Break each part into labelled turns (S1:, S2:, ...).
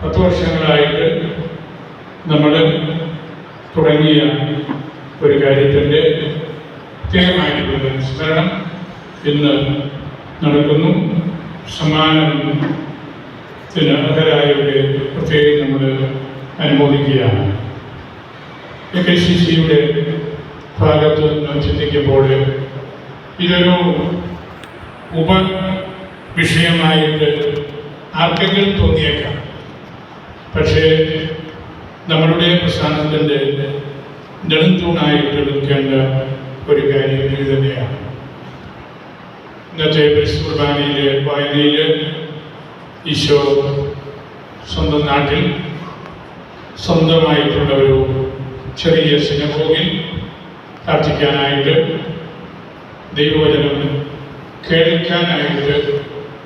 S1: പത്ത് വർഷങ്ങളായിട്ട് നമ്മൾ തുടങ്ങിയ ഒരു കാര്യത്തിന്റെ പ്രത്യേകമായിട്ടുള്ള അനുസ്മരണം ഇന്ന് നടക്കുന്നു. സമ്മാനത്തിന് അർഹരായവരെ പ്രത്യേകം നമ്മൾ അനുമോദിക്കുകയാണ്. എ കെ സി സിയുടെ ഭാഗത്ത് നിന്ന് ചിന്തിക്കുമ്പോൾ ഇതൊരു ഉപ വിഷയമായിട്ട് ആർക്കെങ്കിലും തോന്നിയേക്കാം. പക്ഷേ നമ്മളുടെ പ്രസ്ഥാനത്തിന്റെ നെടുംതൂണായിട്ട് നിൽക്കേണ്ട ഒരു കാര്യം ഇത് തന്നെയാണ്. ഇന്നത്തെ പരിശുദ്ധ കുർബാനയിലെ വായനയിൽ ഈശോ സ്വന്തം നാട്ടിൽ സ്വന്തമായിട്ടുള്ള ഒരു ചെറിയ സിനഗോഗിൽ പ്രാർത്ഥിക്കാനായിട്ട് ദൈവവചനം കേൾക്കാനായിട്ട്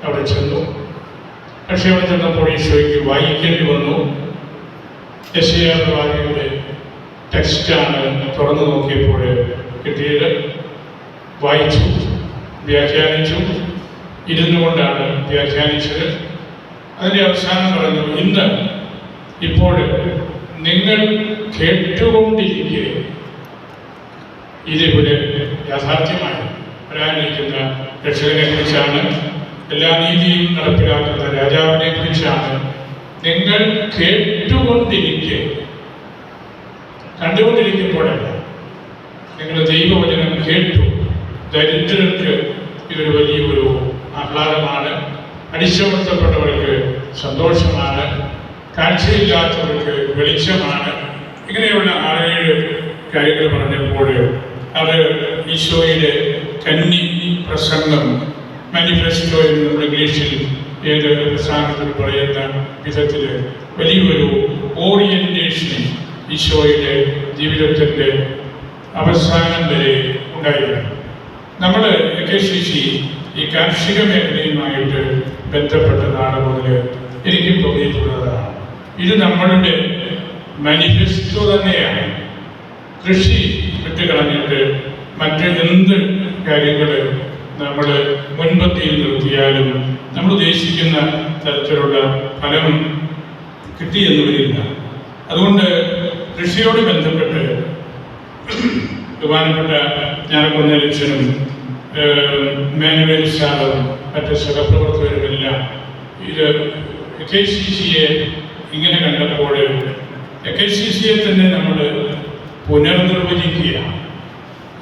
S1: അവിടെ ചെന്നു. പക്ഷെ അവിടെ ചെന്നപ്പോൾ ഈശോയ്ക്ക് വായിക്കേണ്ടി വന്നു. യശയാറിയുടെ ടെക്സ്റ്റാണ് തുറന്നു നോക്കിയപ്പോൾ കിട്ടിയത്. വായിച്ചു വ്യാഖ്യാനിച്ചു. ഇരുന്നു കൊണ്ടാണ് വ്യാഖ്യാനിച്ചത്. അതിന്റെ അവസാനം പറഞ്ഞു ഇന്ന് ഇപ്പോൾ നിങ്ങൾ കേട്ടുകൊണ്ടിരിക്കുകയും ഇതിവിടെ യാഥാർത്ഥ്യമായി വരാനിരിക്കുന്ന രക്ഷകനെ കുറിച്ചാണ് എല്ലാ നീതിയും നടപ്പിലാക്കുന്ന രാജാവിനെ കുറിച്ചാണ് നിങ്ങൾ കേട്ടുകൊണ്ടിരിക്കെ കണ്ടുകൊണ്ടിരിക്കുമ്പോഴല്ല. നിങ്ങൾ ദൈവവചനം കേട്ടു. ദരിദ്രർക്ക് ഇതൊരു വലിയൊരു ആഹ്ലാദമാണ്. അടിച്ചമർത്തപ്പെട്ടവർക്ക് സന്തോഷമാണ്. കാഴ്ചയില്ലാത്തവർക്ക് വെളിച്ചമാണ്. ഇങ്ങനെയുള്ള ആളുകൾ കാര്യങ്ങൾ പറഞ്ഞപ്പോൾ അത് ഈശോയുടെ കന്നി പ്രസംഗം മാനിഫെസ്റ്റോ നമ്മൾ ഇംഗ്ലീഷിൽ ഏത് പ്രസ്ഥാനത്തിൽ പറയുന്ന വിധത്തിൽ വലിയൊരു ഓറിയന്റേഷൻ ഈശോയുടെ ജീവിതത്തിന്റെ അവസാനം വരെ ഉണ്ടായിരുന്നു. നമ്മൾ കെ സി ഈ കാർഷിക മേഖലയുമായിട്ട് ബന്ധപ്പെട്ട നാട് മുതൽ എനിക്കും തോന്നിയിട്ടുള്ളതാണ്. ഇത് നമ്മളുടെ മാനിഫെസ്റ്റോ തന്നെയാണ്. കൃഷി വിട്ടുകളഞ്ഞിട്ട് മറ്റ് എന്ത് കാര്യങ്ങൾ നമ്മൾ മുൻപത്തിയിൽ നിർത്തിയാലും നമ്മൾ ഉദ്ദേശിക്കുന്ന തരത്തിലുള്ള ഫലം കിട്ടിയെന്ന് വരില്ല അതുകൊണ്ട് കൃഷിയോട് ബന്ധപ്പെട്ട് ബഹുമാനപ്പെട്ട ഞാനക്കൊന്നലക്ഷനും മാനുവൽ സാറും മറ്റ് സഹപ്രവർത്തകരുമെല്ലാം ഇത് കെ സി സിയെ ഇങ്ങനെ കണ്ടപ്പോൾ കെ സി സിയെ തന്നെ നമ്മൾ പുനർനിർവചിക്കുക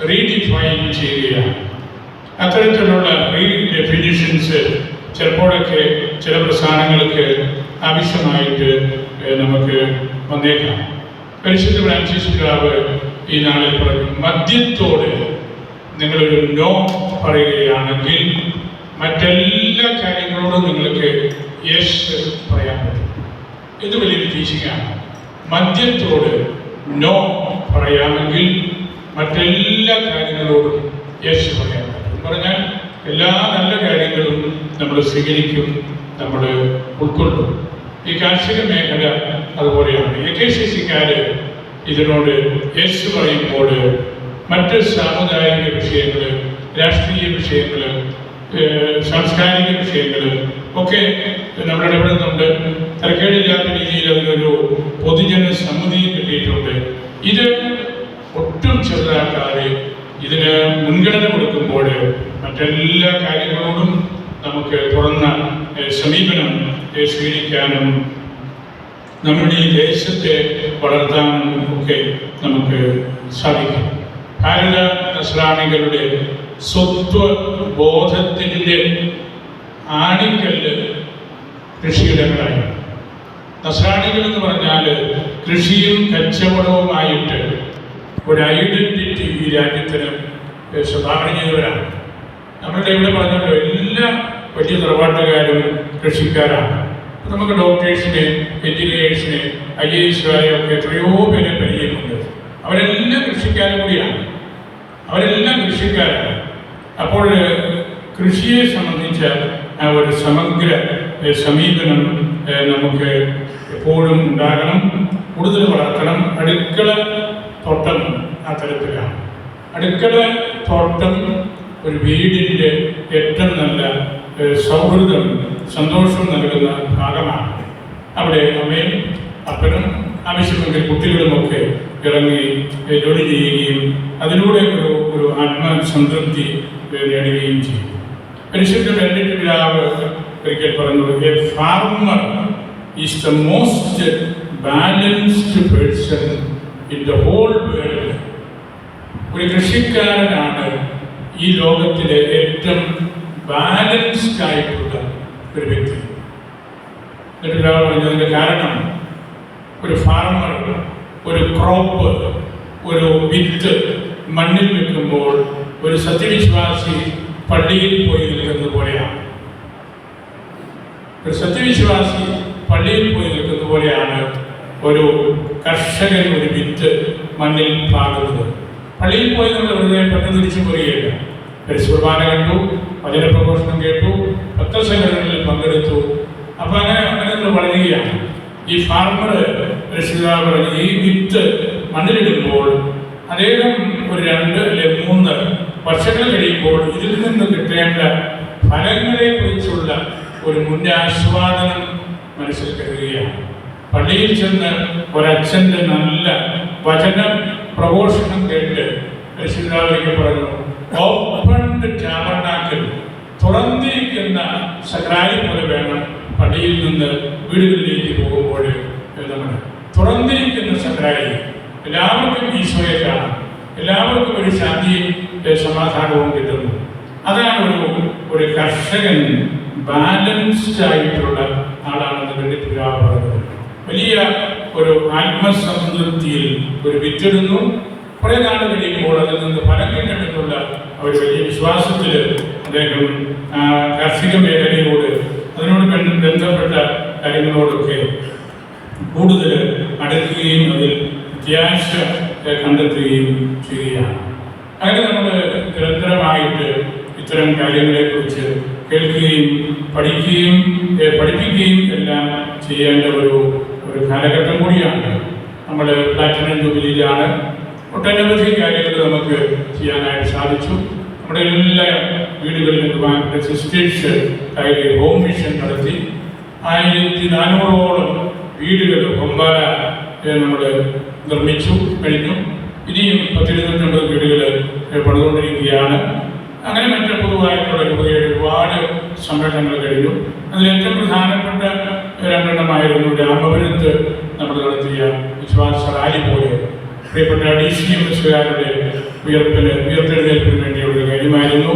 S1: റീഡിഫൈൻ ചെയ്യുകയാണ്. അത്തരത്തിലുള്ള റീഡെഫിനിഷൻസ് ചിലപ്പോഴൊക്കെ ചില പ്രസ്ഥാനങ്ങൾക്ക് ആവശ്യമായിട്ട് നമുക്ക് വന്നേക്കാം. പരിശുദ്ധ ഫ്രാൻസിസ് പിതാവ് ഈ നാളിൽ പറഞ്ഞു മദ്യത്തോട് നിങ്ങളൊരു നോ പറയുകയാണെങ്കിൽ മറ്റെല്ലാ കാര്യങ്ങളോടും നിങ്ങൾക്ക് യെസ് പറയാൻ പറ്റും. ഇത് വലിയൊരു ടീച്ചിങ്ങാണ്. മദ്യത്തോട് നോ പറയാമെങ്കിൽ മറ്റെല്ലാ കാര്യങ്ങളോടും യെസ് എന്ന് പറഞ്ഞാൽ എല്ലാ നല്ല കാര്യങ്ങളും നമ്മൾ സ്വീകരിക്കും നമ്മൾ ഉൾക്കൊള്ളും. ഈ കാർഷിക മേഖല അതുപോലെയാണ്. എ കെ സി സിക്കാര് ഇതിനോട് യേശു പറയുമ്പോൾ മറ്റ് സാമുദായിക വിഷയങ്ങൾ രാഷ്ട്രീയ വിഷയങ്ങൾ സാംസ്കാരിക വിഷയങ്ങൾ ഒക്കെ നമ്മൾ ഇടപെടുന്നുണ്ട് തരക്കേടില്ലാത്ത രീതിയിൽ അതിനൊരു പൊതുജന സമിതിയും കിട്ടിയിട്ടുണ്ട്. ഇത് ഇതിന് മുൻഗണന കൊടുക്കുമ്പോൾ മറ്റെല്ലാ കാര്യങ്ങളോടും നമുക്ക് തുറന്ന സമീപനം സ്വീകരിക്കാനും നമ്മുടെ ഈ ദേശത്തെ വളർത്താനും ഒക്കെ നമുക്ക് സാധിക്കും. ഭാരത നസ്രാണികളുടെ സ്വത്വ ബോധത്തിന്റെ ആണിക്കല്ല് കൃഷിയിടങ്ങളായി. നസ്രാണികൾ എന്ന് പറഞ്ഞാൽ കൃഷിയും കച്ചവടവുമായിട്ട് ഒരു ഐഡന്റിറ്റി ഈ രാജ്യത്തിന് ചെയ്തവരാണ് നമ്മളുടെ ഇവിടെ പറഞ്ഞല്ലോ എല്ലാ വലിയ തറവാട്ടുകാരും കൃഷിക്കാരാണ്. നമുക്ക് ഡോക്ടേഴ്സിനെ എഞ്ചിനീയേഴ്സിനെ ഐ എ എസുകാരെയൊക്കെ എത്രയോ പേരെ പരിചയമുണ്ട്. അവരെല്ലാം കൃഷിക്കാരും കൂടിയാണ്. അവരെല്ലാം കൃഷിക്കാരാണ്. അപ്പോൾ കൃഷിയെ സംബന്ധിച്ച ഒരു സമഗ്ര സമീപനം നമുക്ക് എപ്പോഴും ഉണ്ടാകണം കൂടുതൽ വളർത്തണം അടുക്കള തോട്ടം അത്തരത്തിലാണ് അടുക്കള തോട്ടം ഒരു വീടിന്റെ ഏറ്റവും നല്ല സൗഹൃദം സന്തോഷം നൽകുന്ന ഭാഗമാണ്. അവിടെ അമ്മയും അപ്പനും ആവശ്യമെങ്കിൽ കുട്ടികളുമൊക്കെ ഇറങ്ങി ജോലി ചെയ്യുകയും അതിലൂടെ ഒരു ഒരു ആത്മസംതൃപ്തി നേടുകയും ചെയ്യും. പരിശുദ്ധ ബെന്നിറ്റ് പിതാവ് ഒരിക്കൽ പറഞ്ഞു a farmer is the most balanced person in the whole world ഒരു കൃഷിക്കാരനാണ് ഈ ലോകത്തിലെ ഏറ്റവും ബാലൻസ്ഡ് ആയിട്ടുള്ള ഒരു വ്യക്തി. എന്നിട്ട് പറഞ്ഞതിന്റെ കാരണം ഒരു ഫാർമർ ഒരു ക്രോപ്പ് ഒരു വിത്ത് മണ്ണിൽ വെക്കുമ്പോൾ ഒരു സത്യവിശ്വാസി പള്ളിയിൽ പോയി നിൽക്കുന്നത് പോലെയാണ്. ഒരു സത്യവിശ്വാസി പള്ളിയിൽ പോയി നിൽക്കുന്നത് പോലെയാണ് ഒരു കർഷകൻ ഒരു വിത്ത് മണ്ണിൽ പാകുന്നത് പള്ളിയിൽ പോയി നമ്മൾ ഹൃദയം പെട്ടെന്ന് തിരിച്ചു പോരുകയില്ല. പരിശുർബാന കണ്ടു വചന പ്രഘോഷണം കേട്ടു ഭക്തസംഘടനകളിൽ പങ്കെടുത്തു. അപ്പൊ അങ്ങനെ അങ്ങനെ നമ്മൾ വളരുകയാണ്. ഈ ഫാർമർ രക്ഷിതാവ് പറഞ്ഞു ഈ വിത്ത് മണ്ണിലിടുമ്പോൾ അദ്ദേഹം ഒരു രണ്ട് അല്ലെ മൂന്ന് വർഷങ്ങൾ കഴിയുമ്പോൾ ഇതിൽ നിന്ന് കിട്ടേണ്ട ഫലങ്ങളെ കുറിച്ചുള്ള ഒരു മുന്നാസ്വാദനം മനസ്സിൽ കരുതുകയാണ്. പള്ളിയിൽ ചെന്ന് ഒരച്ഛന്റെ നല്ല വചന പ്രഘോഷണം കേട്ട് രക്ഷിതാവിലേക്ക് പറഞ്ഞു ഓപ്പൺ തുറന്നിരിക്കുന്ന സഹായി പോലെ വേണം പള്ളിയിൽ നിന്ന് വീടുകളിലേക്ക് പോകുമ്പോൾ നമ്മൾ തുറന്നിരിക്കുന്ന സഹായി എല്ലാവർക്കും ഈശോയെ കാണാം. എല്ലാവർക്കും ഒരു ശാന്തിയും സമാധാനവും കിട്ടുന്നു. അതാണ് ഒരു ഒരു കർഷകൻ ബാലൻസ്ഡ് ആയിട്ടുള്ള ആളാണെന്ന് വേണ്ടി പറയുന്നത്. വലിയ ഒരു ആത്മസംതൃപ്തിയിൽ ഒരു വിത്തിടുന്നു കുറെ നാൾ കഴിയുമ്പോൾ അതിൽ നിന്ന് ഫലം കിട്ടുമെന്നുള്ള ഒരു വലിയ വിശ്വാസത്തിൽ അദ്ദേഹം കാർഷിക മേഖലയോട് അതിനോട് ബന്ധപ്പെട്ട കാര്യങ്ങളോടൊക്കെ കൂടുതൽ അടുക്കുകയും അതിൽ ഏഹ്, കണ്ടെത്തുകയും ചെയ്യുകയാണ്. അങ്ങനെ നമ്മൾ നിരന്തരമായിട്ട് ഇത്തരം കാര്യങ്ങളെക്കുറിച്ച് കേൾക്കുകയും പഠിക്കുകയും പഠിപ്പിക്കുകയും എല്ലാം ചെയ്യേണ്ട ഒരു ഒരു കാലഘട്ടം കൂടിയാണ്. നമ്മൾ പ്ലാറ്റിനം ജൂബിലിയിലാണ് ഒട്ടനവധി കാര്യങ്ങൾ നമുക്ക് ചെയ്യാനായിട്ട് സാധിച്ചു. നമ്മുടെ എല്ലാ വീടുകളിലും ബഹുമാനപ്പെട്ട സിസ്റ്റേഴ്സ് കയറി ഹോം മിഷൻ നടത്തി. ആയിരത്തി നാനൂറോളം വീടുകൾ ഒമ്പാല നമ്മൾ നിർമ്മിച്ചു കഴിഞ്ഞു. ഇനിയും പത്തിരുന്നൂറ്റമ്പത് വീടുകൾ പണിതുകൊണ്ടിരിക്കുകയാണ്. അങ്ങനെ മറ്റ് പൊതുവായിട്ടുള്ള രൂപയുടെ ഒരുപാട് സമ്മേളനങ്ങൾ കഴിഞ്ഞു. അതിൽ ഏറ്റവും പ്രധാനപ്പെട്ട രണ്ടെണ്ണമായിരുന്നു രാമപുരത്ത് നമ്മൾ നടത്തിയ വിശ്വാസ റാലി പോലെ. പ്രിയപ്പെട്ട ഡി സി എം എസുകാരുടെ ഉയർപ്പിന് ഉയർത്തെഴുന്നേൽപ്പിന് വേണ്ടിയുള്ള കാര്യമായിരുന്നു.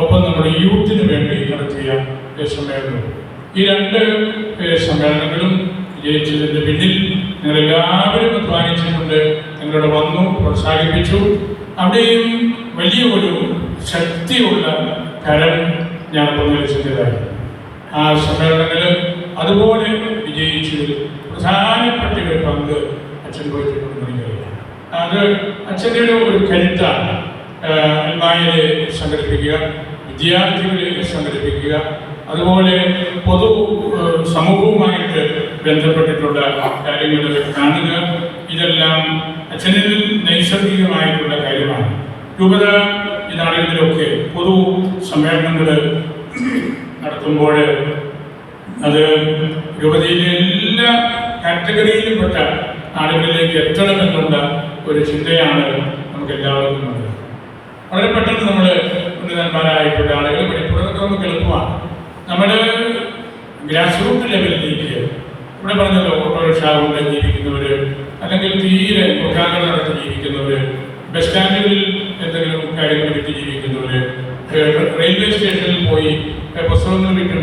S1: ഒപ്പം നമ്മുടെ യൂത്തിന് വേണ്ടി നടത്തിയ സമ്മേളനം. ഈ രണ്ട് സമ്മേളനങ്ങളും വിജയിച്ചതിന്റെ പിന്നിൽ നിങ്ങളെല്ലാവരും അധ്വാനിച്ചുകൊണ്ട് നിങ്ങളുടെ വന്നു പ്രോത്സാഹിപ്പിച്ചു. അവിടെയും വലിയ ഒരു ശക്തിയുള്ള കരം ഞാൻ പങ്കുവച്ചതായി ആ സമ്മേളനങ്ങൾ അതുപോലെ വിജയിച്ചതിൽ പ്രധാനപ്പെട്ട ഒരു പങ്ക് അച്ഛൻ പോയിട്ടുണ്ട് എനിക്കറിയാം. അത് അച്ഛന്റെ ഒരു കരുത്താണ്. അൽമായരെ സംഘടിപ്പിക്കുക വിദ്യാർത്ഥികളെ സംഘടിപ്പിക്കുക അതുപോലെ പൊതു സമൂഹവുമായിട്ട് ബന്ധപ്പെട്ടിട്ടുള്ള കാര്യങ്ങൾ കാണുക ഇതെല്ലാം അച്ഛനിൽ നൈസർഗികമായിട്ടുള്ള കാര്യമാണ്. രൂപത ഇതാണെങ്കിലൊക്കെ പൊതു സമ്മേളനങ്ങൾ നടത്തുമ്പോൾ അത് യുവതിയിലെ എല്ലാ കാറ്റഗറിയിലുംപ്പെട്ട ആളുകളിലേക്ക് എത്തണമെന്നുള്ള ഒരു ചിന്തയാണ് നമുക്ക് എല്ലാവർക്കും ഉള്ളത്. വളരെ പെട്ടെന്ന് നമ്മൾ ഉന്നതന്മാരായിട്ടുള്ള ആളുകൾ പഠിപ്പുറത്തൊക്കെ നമുക്ക് എളുപ്പമാണ് നമ്മൾ ഗ്രാസ് റൂട്ട് ലെവലിലേക്ക് ഇവിടെ പറഞ്ഞല്ലോ ഓട്ടോറിക്ഷ കൊണ്ട് ജീവിക്കുന്നവർ അല്ലെങ്കിൽ തീരെ മുഖാങ്കട നടത്തി ജീവിക്കുന്നവർ ബസ് സ്റ്റാൻഡുകളിൽ എന്തെങ്കിലും കാര്യങ്ങൾ വിറ്റ് ജീവിക്കുന്നവര് റെയിൽവേ സ്റ്റേഷനിൽ പോയി പുസ്തകങ്ങൾ വിറ്റ്